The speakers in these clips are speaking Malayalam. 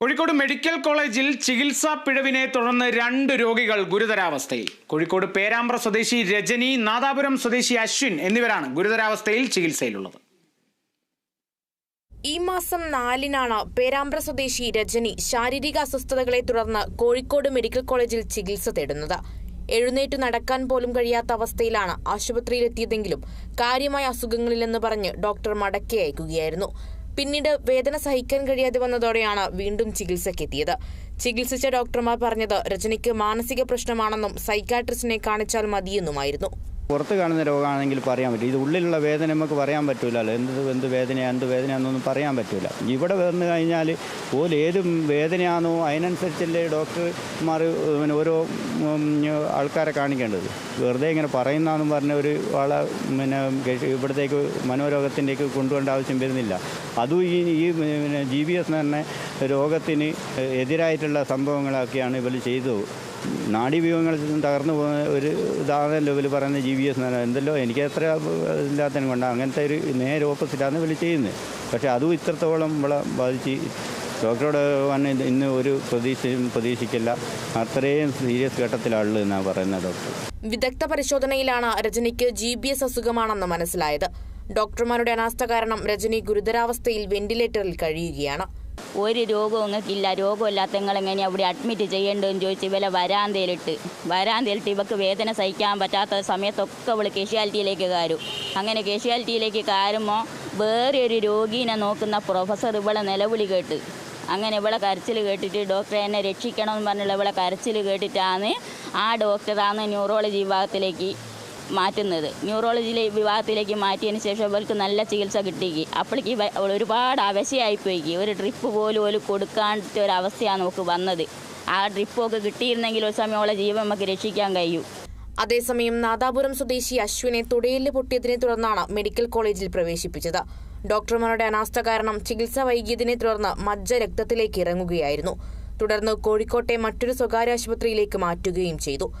കോഴിക്കോട് മെഡിക്കൽ കോളേജിൽ ചികിത്സാ പിഴവിനെ തുടർന്ന് രണ്ട് രോഗികൾ ഗുരുതരാവസ്ഥയിൽ. കോഴിക്കോട് പേരാമ്പ്ര സ്വദേശി രജനി നാദാപുരം സ്വദേശി അശ്വിൻ എന്നിവരാണ് ഗുരുതരാവസ്ഥയിൽ ചികിത്സയിലുള്ളത്. ഈ മാസം നാലിനാണ് പേരാമ്പ്ര സ്വദേശി രജനി ശാരീരിക അസ്വസ്ഥതകളെ തുടർന്ന് കോഴിക്കോട് മെഡിക്കൽ കോളേജിൽ ചികിത്സ തേടുന്നത്. എഴുന്നേറ്റ് നടക്കാൻ പോലും കഴിയാത്ത അവസ്ഥയിലാണ് ആശുപത്രിയിലെത്തിയതെങ്കിലും കാര്യമായ അസുഖങ്ങളില്ലെന്ന് പറഞ്ഞ് ഡോക്ടർ മടക്കി അയക്കുകയായിരുന്നു. പിന്നീട് വേദന സഹിക്കാൻ കഴിയാതെ വന്നതോടെയാണ് വീണ്ടും ചികിത്സക്കെത്തിയത് ചികിത്സിച്ച ഡോക്ടർമാർ പറഞ്ഞത് രജനിക്ക് മാനസിക പ്രശ്നമാണെന്നും സൈക്കാട്രിസ്റ്റിനെ കാണിച്ചാൽ മതിയെന്നുമായിരുന്നു. പുറത്ത് കാണുന്ന രോഗമാണെങ്കിൽ പറയാൻ പറ്റും ഇത് ഉള്ളിലുള്ള വേദന നമുക്ക് പറയാൻ പറ്റില്ലല്ലോ എന്ത് എന്ത് വേദനയാണ് എന്ത് വേദനയാണെന്നൊന്നും പറയാൻ പറ്റില്ല ഇവിടെ വന്നു കഴിഞ്ഞാൽ ഓൽ ഏത് വേദനയാണോ അതിനനുസരിച്ചല്ലേ ഡോക്ടർമാർ പിന്നെ ഓരോ ആൾക്കാരെ കാണിക്കേണ്ടത്. വെറുതെ ഇങ്ങനെ പറയുന്നതെന്നും പറഞ്ഞ ഒരു ആളെ പിന്നെ ഇവിടത്തേക്ക് മനോരോഗത്തിന്റെയൊക്കെ കൊണ്ടുപോകേണ്ട ആവശ്യം വരുന്നില്ല. അതും ഈ ഈ പിന്നെ ജി ബി എസ് പറഞ്ഞ രോഗത്തിന് എതിരായിട്ടുള്ള സംഭവങ്ങളൊക്കെയാണ് ഇവർ ചെയ്തത്. നാഡീവ്യൂഹങ്ങൾ തകർന്നു പോകുന്ന ഒരു ഇതാണല്ലോ ലെവൽ പറയുന്ന ജി ബി എസ് എന്ന് എന്തല്ലോ എനിക്ക് എത്ര ഇല്ലാത്തതിനും കൊണ്ട് അങ്ങനത്തെ ഒരു നേരെ ഓപ്പോസിറ്റാണ് ഇവർ ചെയ്യുന്നത് പക്ഷേ അതും ഇത്രത്തോളം ഇവിടെ ബാധിച്ച് ഡോക്ടറോട് വന്ന് ഇന്ന് ഒരു പ്രതീക്ഷയും പ്രതീക്ഷിക്കില്ല. അത്രയും സീരിയസ് ഘട്ടത്തിലാണുള്ളത് എന്നാണ് പറയുന്നത് ഡോക്ടർ. വിദഗ്ധ പരിശോധനയിലാണ് രജനിക്ക് ജി ബി എസ് അസുഖമാണെന്ന് മനസ്സിലായത്. ഡോക്ടർമാരുടെ അനാസ്ഥ കാരണം രജനി ഗുരുതരാവസ്ഥയിൽ വെന്റിലേറ്ററിൽ കഴിയുകയാണ്. ഒരു രോഗവും നിങ്ങൾക്കില്ല രോഗമില്ലാത്ത നിങ്ങളെങ്ങനെ അവിടെ അഡ്മിറ്റ് ചെയ്യേണ്ടതെന്ന് ചോദിച്ച് ഇവരെ വരാന്തയിലിട്ട് വരാന്തയിലിട്ട് ഇവക്ക് വേദന സഹിക്കാൻ പറ്റാത്ത സമയത്തൊക്കെ അവൾ കെഷ്യാലിറ്റിയിലേക്ക് കയറും. അങ്ങനെ കെഷ്യാലിറ്റിയിലേക്ക് കയറുമ്പോൾ വേറെ ഒരു രോഗീനെ നോക്കുന്ന പ്രൊഫസർ ഇവളെ നിലവിളി കേട്ട്. അങ്ങനെ ഇവളെ കരച്ചിൽ കേട്ടിട്ട് ഡോക്ടറെ എന്നെ രക്ഷിക്കണമെന്ന് പറഞ്ഞുള്ള ഇവളെ കരച്ചിൽ കേട്ടിട്ടാണ് ആ ഡോക്ടറാണ് ന്യൂറോളജി വിഭാഗത്തിലേക്ക് മാറ്റുന്നത്. ന്യൂറോളജിയിലെ വിഭാഗത്തിലേക്ക് മാറ്റിയതിന് ശേഷം അവർക്ക് നല്ല ചികിത്സ കിട്ടിക്ക് അപ്പോഴേക്ക് ഒരുപാട് അവൾ ഒരുപാട് അവശയായിപ്പോയിക്ക് ഒരു ട്രിപ്പ് പോലും ഒരു കൊടുക്കാത്ത ഒരു നമുക്ക് വന്നത്. ആ ട്രിപ്പൊക്കെ കിട്ടിയിരുന്നെങ്കിൽ ഒരു സമയം അവളെ ജീവൻ നമുക്ക് രക്ഷിക്കാൻ കഴിയും. അതേസമയം നാദാപുരം സ്വദേശി അശ്വിനെ തുടയിൽ പൊട്ടിയതിനെ തുടർന്നാണ് മെഡിക്കൽ കോളേജിൽ പ്രവേശിപ്പിച്ചത്. ഡോക്ടർമാരുടെ അനാസ്ഥ കാരണം ചികിത്സ വൈകിയതിനെ തുടർന്ന് മജ്ജ രക്തത്തിലേക്ക് ഇറങ്ങുകയായിരുന്നു. തുടർന്ന് കോഴിക്കോട്ടെ മറ്റൊരു സ്വകാര്യ ആശുപത്രിയിലേക്ക് മാറ്റുകയും ചെയ്തു.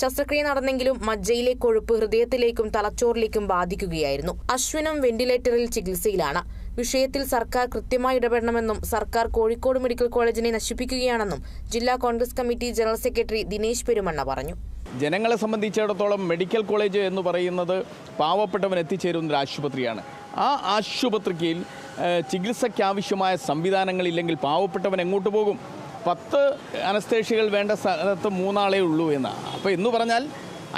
ശസ്ത്രക്രിയ നടന്നെങ്കിലും മജ്ജയിലെ കൊഴുപ്പ് ഹൃദയത്തിലേക്കും തലച്ചോറിലേക്കും ബാധിക്കുകയായിരുന്നു. അശ്വിനും വെന്റിലേറ്ററിൽ ചികിത്സയിലാണ്. വിഷയത്തിൽ സർക്കാർ കൃത്യമായി ഇടപെടണമെന്നും സർക്കാർ കോഴിക്കോട് മെഡിക്കൽ കോളേജിനെ നശിപ്പിക്കുകയാണെന്നും ജില്ലാ Congress committee general secretary Dinesh Perumanna പറഞ്ഞു. ജനങ്ങളെ സംബന്ധിച്ചിടത്തോളം മെഡിക്കൽ കോളേജ് എന്ന് പറയുന്നത് പാവപ്പെട്ടവൻ എത്തിച്ചേരുന്ന ഒരു ആശുപത്രിയാണ്. ആ ആശുപത്രിക്ക് ഏഹ്, ചികിത്സയ്ക്കാവശ്യമായ സംവിധാനങ്ങളില്ലെങ്കിൽ പാവപ്പെട്ടവൻ എങ്ങോട്ട് പോകും? പത്ത് അനസ്തേഷ്യകൾ വേണ്ട സ്ഥലത്ത് മൂന്നാളേ ഉള്ളൂ എന്നാണ് അപ്പോൾ എന്ന് പറഞ്ഞാൽ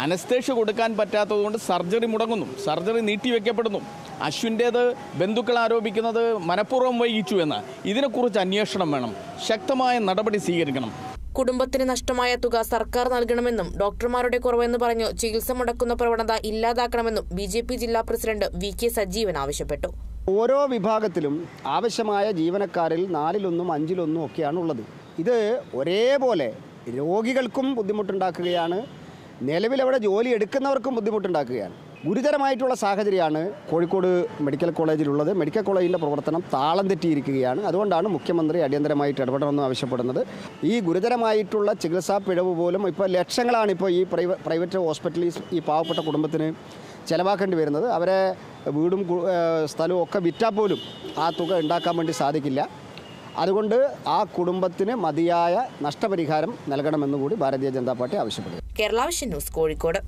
അനസ്തേഷ്യ കൊടുക്കാൻ പറ്റാത്തതുകൊണ്ട് സർജറി മുടങ്ങുന്നു. സർജറി നീട്ടിവെക്കപ്പെടുന്നു അശ്വിന്റേത് ബന്ധുക്കൾ ആരോപിക്കുന്നത് മനഃപൂർവം വൈകിച്ചു എന്ന്. ഇതിനെക്കുറിച്ച് അന്വേഷണം വേണം. ശക്തമായ നടപടി സ്വീകരിക്കണം. കുടുംബത്തിന് നഷ്ടമായ തുക സർക്കാർ നൽകണമെന്നും ഡോക്ടർമാരുടെ കുറവെന്ന് പറഞ്ഞു ചികിത്സ മുടക്കുന്ന പ്രവണത ഇല്ലാതാക്കണമെന്നും ബി ജെ പി ജില്ലാ പ്രസിഡന്റ് വി കെ സജീവൻ ആവശ്യപ്പെട്ടു. ഓരോ വിഭാഗത്തിലും ആവശ്യമായ ജീവനക്കാരിൽ നാലിലൊന്നും അഞ്ചിലൊന്നും ഒക്കെയാണ് ഉള്ളത് ഇത് ഒരേപോലെ രോഗികൾക്കും ബുദ്ധിമുട്ടുണ്ടാക്കുകയാണ്. നിലവിലവിടെ ജോലി എടുക്കുന്നവർക്കും ബുദ്ധിമുട്ടുണ്ടാക്കുകയാണ്. ഗുരുതരമായിട്ടുള്ള സാഹചര്യമാണ് കോഴിക്കോട് മെഡിക്കൽ കോളേജിലുള്ളത്. മെഡിക്കൽ കോളേജിന്റെ പ്രവർത്തനം താളം തെറ്റിയിരിക്കുകയാണ്. അതുകൊണ്ടാണ് മുഖ്യമന്ത്രി അടിയന്തരമായിട്ട് ഇടപെടണമെന്ന് ആവശ്യപ്പെടുന്നത്. ഈ ഗുരുതരമായിട്ടുള്ള ചികിത്സാ പിഴവ് പോലും ഇപ്പോൾ ലക്ഷങ്ങളാണ് ഇപ്പോൾ ഈ പ്രൈവറ്റ് ഹോസ്പിറ്റലിൽ ഈ പാവപ്പെട്ട കുടുംബത്തിന് ചിലവാക്കേണ്ടി വരുന്നത്. അവരെ വീടും സ്ഥലവും ഒക്കെ വിറ്റാൽ പോലും ആ തുക ഉണ്ടാക്കാൻ വേണ്ടി സാധിക്കില്ല. അതുകൊണ്ട് ആ കുടുംബത്തിന് മതിയായ നഷ്ടപരിഹാരം നൽകണമെന്ന് കൂടി ഭാരതീയ ജനതാ പാർട്ടി ആവശ്യപ്പെടുന്നു. Kerala vision news Kozhikode.